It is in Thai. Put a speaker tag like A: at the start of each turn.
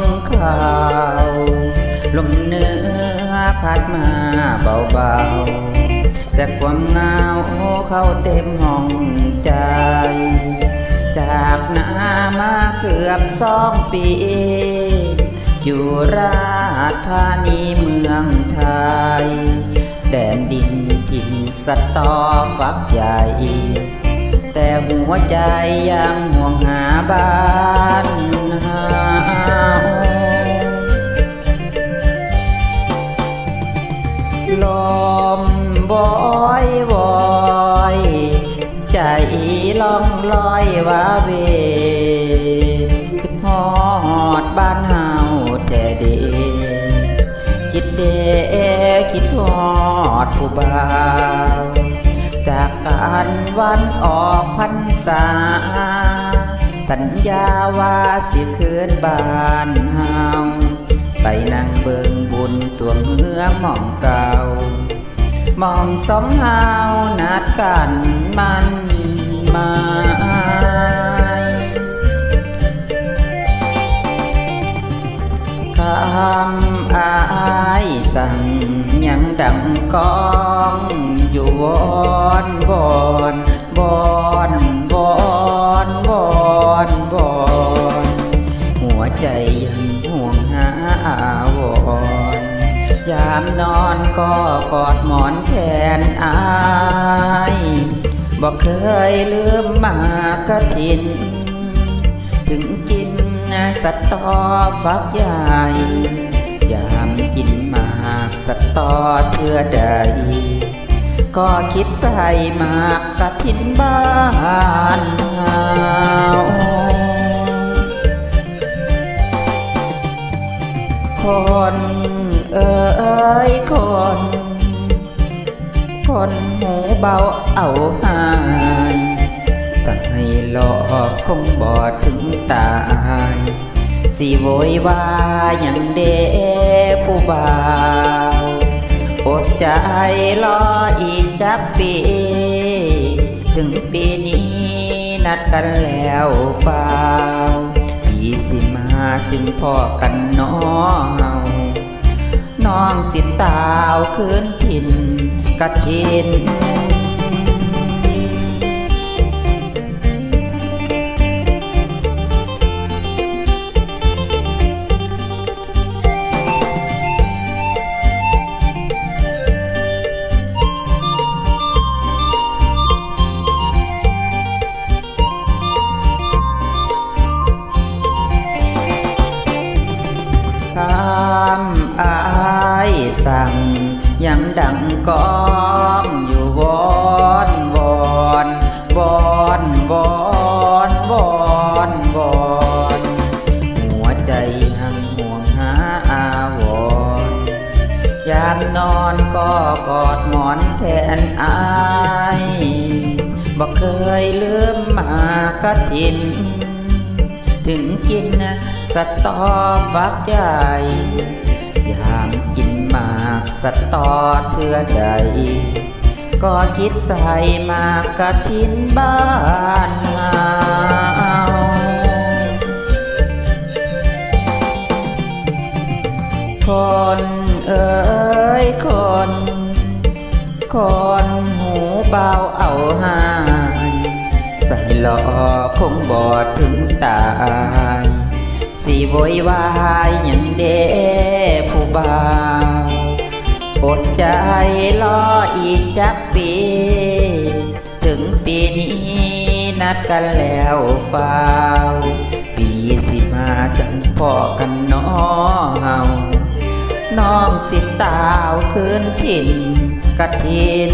A: งข่าวลมเหนื้อพัดมาเบาๆ แต่ความเงาเข้าเต็มห้องใจ จากนามาเกือบสองปี อยู่ราชธานีเมืองไทย แดนดินถิ่นสตอฟักใหญ่ แต่หัวใจยัง ล่องลอยว่าเวคิดฮอดบ้านเฮาแต่เดคิดเดคิดฮอดผู้บ่าวจากการวันออกพรรษา สัญญาว่าสิคืนบ้านเฮาไปนั่งเบิงบุญสวงเฮือหมองเก่ามองสองเฮานัดกันมัน หมายคำอายสั่งยังดังกองอยู่วอนวอนวอนวอนวอนวอนหัวใจยังห่วงหาอาวรณ์ยามนอนก็กอดหมอนแทนอาย บอกเคยลืมมากระถิน ถึงกินสตอฟักใหญ่ยามกินมากสตอเทื่อใด ก็คิดใส่มากกะทินบ้านเฮาคนเอ้ยคน คนหูเบาเอาหายสั่งให้รอคงบอดถึงตาย สิโวยวายอย่างเดผู้บ่าวอดใจรออีกจักปี ถึงปีนี้นัดกันแล้วฟ้าปีสิมาจึงพอกันน้อเฮาน้องสิตาวคืนถิ่น กะทิน ยังดังก้องอยู่วอนวอนวอนวอนวอนวอนหัวใจหังห่วงหาอาวรณ์ยามนอนก็กอดหมอนแทนอายบอกเคยลืมมากระถิน ถึงกินสตอฟักใหญ่ยามกินมา สตอเทือใด ก็คิดใส่มากกะทินบ้านเฮาคนเอ้ยคน คนหูเบาเอาหาย ใส่หลอคงบอดถึงตายสิโวยวายย่างเดผู้บ่าว อดใจรออีกจักปี ถึงปีนี้นัดกันแล้วฟ้าวปีสิมาจังพ่อกันน้อเฮาน้องสิตาวคืนถิ่นกะทิน